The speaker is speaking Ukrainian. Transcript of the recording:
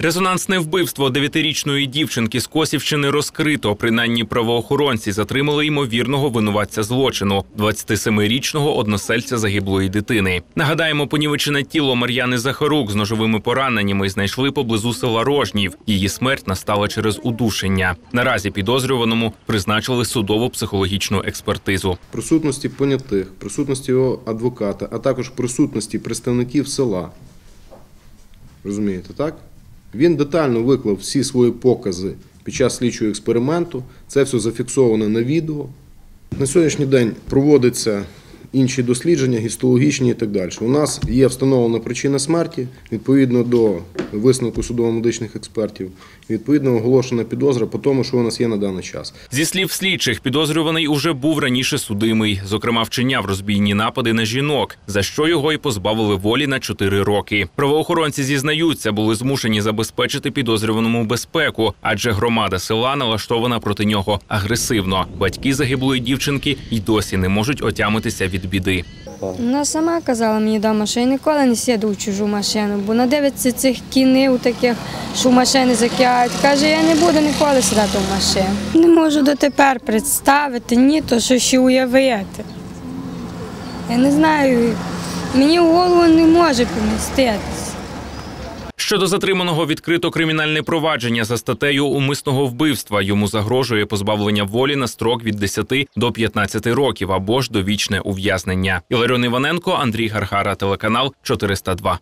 Резонансне вбивство дев'ятирічної дівчинки з Косівщини розкрито. Принаймні правоохоронці затримали ймовірного винуватця злочину 27-річного односельця загиблої дитини. Нагадаємо, понівечене тіло Мар'яни Захарук з ножовими пораненнями знайшли поблизу села Рожнів. Її смерть настала через удушення. Наразі підозрюваному призначили судово-психологічну експертизу. присутності понятих, присутності його адвоката, а також присутності представників села. Розумієте, так? Він детально виклав всі свої покази під час слідчого експерименту. Це все зафіксовано на відео. На сьогоднішній день проводяться інші дослідження, гістологічні і так далі. У нас є встановлена причина смерті відповідно до висновку судово-медичних експертів, відповідно оголошена підозра по тому, що у нас є на даний час. Зі слів слідчих, підозрюваний уже був раніше судимий. Зокрема, вчиняв розбійні напади на жінок, за що його і позбавили волі на 4 роки. Правоохоронці зізнаються, були змушені забезпечити підозрюваному безпеку, адже громада села налаштована проти нього агресивно. Батьки загиблої дівчинки й досі не можуть отямитися від біди. Вона сама казала мені вдома, що я ніколи не сіду в чужу машину, бо надивиться цих кінів таких, що в машини закидають. Каже, я не буду ніколи сідати в машину. Не можу дотепер представити, ні, то що ще уявити. Я не знаю, мені в голову не може поміститися. Щодо затриманого відкрито кримінальне провадження за статтею умисного вбивства. Йому загрожує позбавлення волі на строк від 10 до 15 років або ж довічне ув'язнення. Іларіон Іваненко, Андрій Гаргара, телеканал 402.